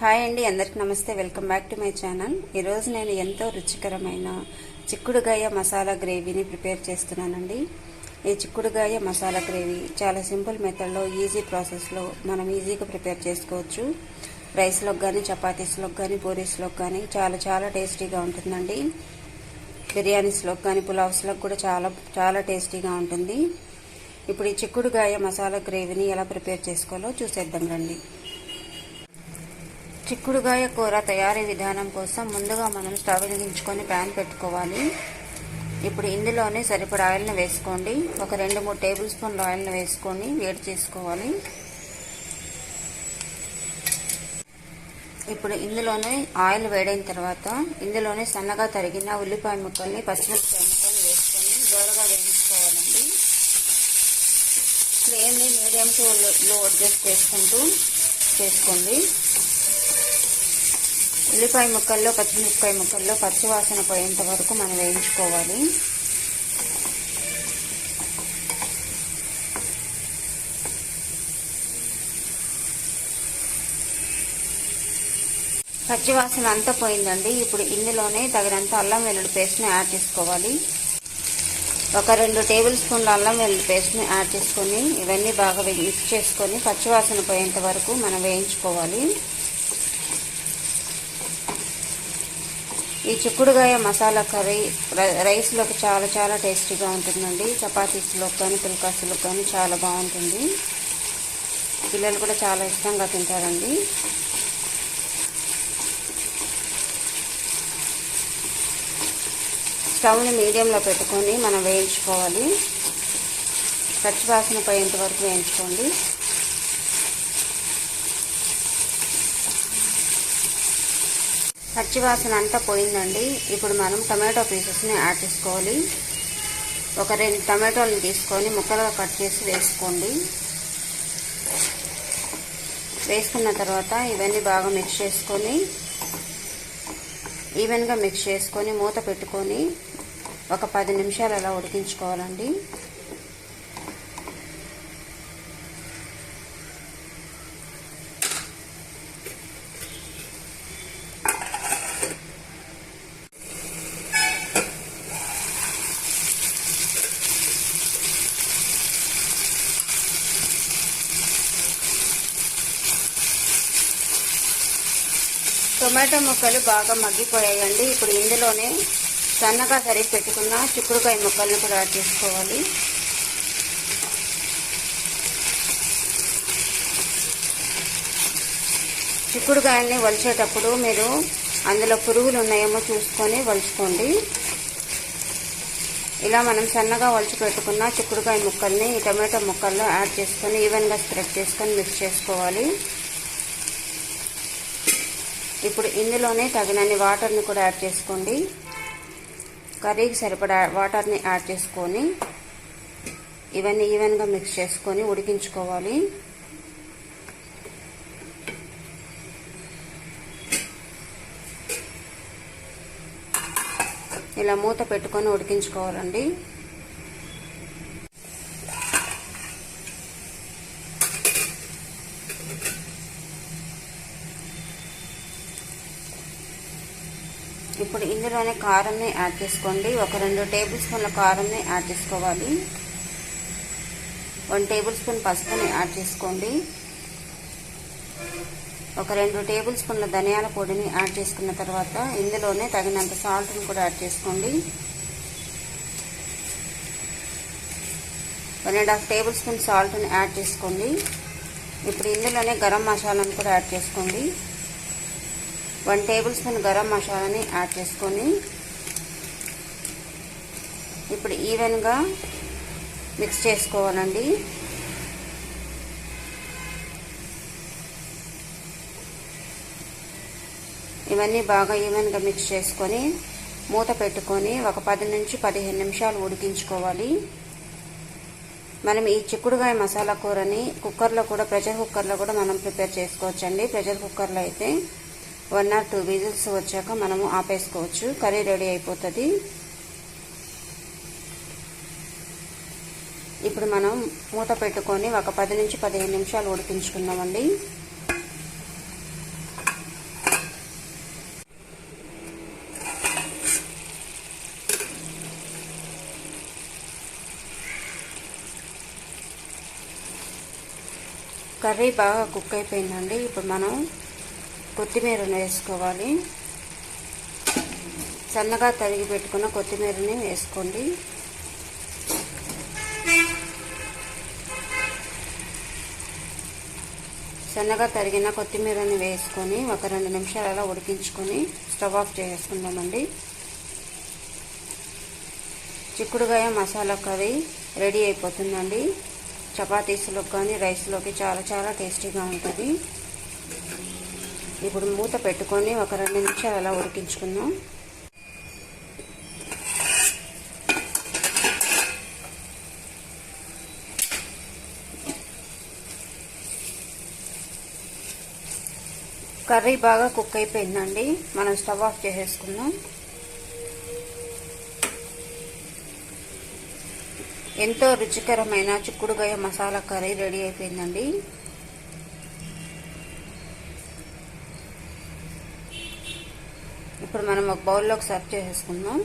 Hi అండి అందరికి నమస్తే. Welcome back to my channel. ఈరోజు నేను ఎంతో రుచికరమైన చిక్కుడుగాయ మసాలా గ్రేవీని ప్రిపేర్ చేస్తున్నానండి. ఈ చిక్కుడుగాయ మసాలా గ్రేవీ చాలా సింపుల్ మెథడ్లో ఈజీ ప్రాసెస్లో మనం ఈజీగా ప్రిపేర్ చేసుకోవచ్చు. రైస్లోకి కానీ చపాతీస్లోకి కానీ పూరీస్లోకి కానీ చాలా చాలా టేస్టీగా ఉంటుందండి. బిర్యానీస్లోకి కానీ పులావ్స్లోకి కూడా చాలా చాలా టేస్టీగా ఉంటుంది. ఇప్పుడు ఈ చిక్కుడుగాయ మసాలా గ్రేవీని ఎలా ప్రిపేర్ చేసుకోవాలో చూసేద్దాం రండి. చిక్కుడుగాయ కూర తయారీ విధానం కోసం ముందుగా మనం స్టవ్ వెలిగించుకొని ప్యాన్ పెట్టుకోవాలి. ఇప్పుడు ఇందులోనే సరిపడా ఆయిల్ని వేసుకోండి. ఒక రెండు మూడు టేబుల్ స్పూన్ల ఆయిల్ని వేసుకొని వేడి చేసుకోవాలి. ఇప్పుడు ఇందులోనే ఆయిల్ వేడైన తర్వాత ఇందులోనే సన్నగా తరిగిన ఉల్లిపాయ ముక్కల్ని పచ్చిమిరపకాయ ముక్కల్ని వేసుకొని దూరగా వేయించుకోవాలండి. ఫ్లేమ్ని మీడియం టు లో అడ్జస్ట్ చేసుకుంటూ చేసుకోండి. ఉల్లిపాయ ముక్కల్లో పచ్చిమిరపకాయ ముక్కల్లో పచ్చివాసన పోయేంత వరకు మనం వేయించుకోవాలి. పచ్చివాసన అంతా పోయిందండి. ఇప్పుడు ఇందులోనే తగినంత అల్లం వెల్లుల్లి పేస్ట్ని యాడ్ చేసుకోవాలి. ఒక రెండు టేబుల్ స్పూన్ల అల్లం వెల్లుల్లి పేస్ట్ని యాడ్ చేసుకొని ఇవన్నీ బాగా మిక్స్ చేసుకొని పచ్చివాసన పోయేంత వరకు మనం వేయించుకోవాలి. ఈ చిక్కుడుగాయ మసాలా కర్రీ రైస్లోకి చాలా చాలా టేస్టీగా ఉంటుందండి. చపాతీస్లోకి కానీ పుల్కాసులకు కానీ చాలా బాగుంటుంది. పిల్లలు కూడా చాలా ఇష్టంగా తింటారండి. స్టవ్ని మీడియంలో పెట్టుకొని మనం వేయించుకోవాలి. పచ్చివాసన పోయేంత వరకు వేయించుకోండి. పచ్చివాసన అంతా పోయిందండి. ఇప్పుడు మనం టమాటో పీసెస్ని యాడ్ చేసుకోవాలి. ఒక రెండు టమాటోలను తీసుకొని ముక్కలుగా కట్ చేసి వేసుకోండి. వేసుకున్న తర్వాత ఇవన్నీ బాగా మిక్స్ చేసుకొని ఈవెన్గా మిక్స్ చేసుకొని మూత పెట్టుకొని ఒక పది నిమిషాలు అలా ఉడికించుకోవాలండి. టొమాటో ముక్కలు బాగా మగ్గిపోయాయండి. ఇప్పుడు ఇందులోనే సన్నగా తరిగి పెట్టుకున్న చిక్కుడుకాయ ముక్కలను కూడా యాడ్ చేసుకోవాలి. చిక్కుడుకాయల్ని వలిచేటప్పుడు మీరు అందులో పురుగులు ఉన్నాయేమో చూసుకొని వలుచుకోండి. ఇలా మనం సన్నగా వలిచి పెట్టుకున్న చిక్కుడుకాయ ముక్కల్ని టమాటా ముక్కల్లో యాడ్ చేసుకొని ఈవెన్గా స్ప్రెడ్ చేసుకొని మిక్స్ చేసుకోవాలి. ఇప్పుడు ఇందులోనే తగినన్ని వాటర్ని కూడా యాడ్ చేసుకోండి. కర్రీకి సరిపడా వాటర్ని యాడ్ చేసుకొని ఇవన్నీ ఈవెన్గా మిక్స్ చేసుకొని ఉడికించుకోవాలి. ఇలా మూత పెట్టుకొని ఉడికించుకోవాలండి. ఇప్పుడు ఇందులోనే కారంని యాడ్ చేసుకోండి. ఒక రెండు టేబుల్ స్పూన్ల కారంని యాడ్ చేసుకోవాలి. వన్ టేబుల్ స్పూన్ పసుపుని యాడ్ చేసుకోండి. ఒక రెండు టేబుల్ స్పూన్ల ధనియాల పొడిని యాడ్ చేసుకున్న తర్వాత ఇందులోనే తగినంత సాల్ట్ని కూడా యాడ్ చేసుకోండి. One and half tablespoon సాల్ట్ని యాడ్ చేసుకోండి. ఇప్పుడు ఇందులోనే గరం మసాలాను కూడా యాడ్ చేసుకోండి. వన్ టేబుల్ స్పూన్ గరం మసాలాని యాడ్ చేసుకొని ఇప్పుడు ఈవెన్గా మిక్స్ చేసుకోవాలండి. ఇవన్నీ బాగా ఈవెన్గా మిక్స్ చేసుకొని మూత పెట్టుకొని ఒక పది నుంచి పదిహేను నిమిషాలు ఉడికించుకోవాలి. మనం ఈ చిక్కుడుగాయ మసాలా కూరని కుక్కర్లో కూడా ప్రెషర్ కుక్కర్లో కూడా మనం ప్రిపేర్ చేసుకోవచ్చండి. ప్రెషర్ కుక్కర్లో అయితే వన్ ఆర్ టూ విజిల్స్ వచ్చాక మనము ఆపేసుకోవచ్చు. కర్రీ రెడీ అయిపోతుంది. ఇప్పుడు మనం మూత పెట్టుకొని ఒక పది నుంచి పదిహేను నిమిషాలు ఉడికించుకున్నామండి కర్రీ బాగా కుక్ అయిపోయిందండి. ఇప్పుడు మనం కొత్తిమీరను వేసుకోవాలి. సన్నగా తరిగి పెట్టుకున్న కొత్తిమీరని వేసుకోండి. సన్నగా తరిగిన కొత్తిమీరని వేసుకొని ఒక రెండు నిమిషాలు అలా ఉడికించుకొని స్టవ్ ఆఫ్ చేసుకుందామండి. చిక్కుడుగాయ మసాలా కర్రీ రెడీ అయిపోతుందండి. చపాతీస్లోకి కానీ రైస్లోకి చాలా చాలా టేస్టీగా ఉంటుంది. ఇప్పుడు మూత పెట్టుకొని ఒక రెండు నిమిషాలు అలా ఉడికించుకుందాం. కర్రీ బాగా కుక్ అయిపోయిందండి. మనం స్టవ్ ఆఫ్ చేసేసుకుందాం. ఎంతో రుచికరమైన చిక్కుడుగాయ మసాలా కర్రీ రెడీ అయిపోయిందండి. ఇప్పుడు మనం ఒక బౌల్లోకి సర్వ్ చేసేసుకుందాం.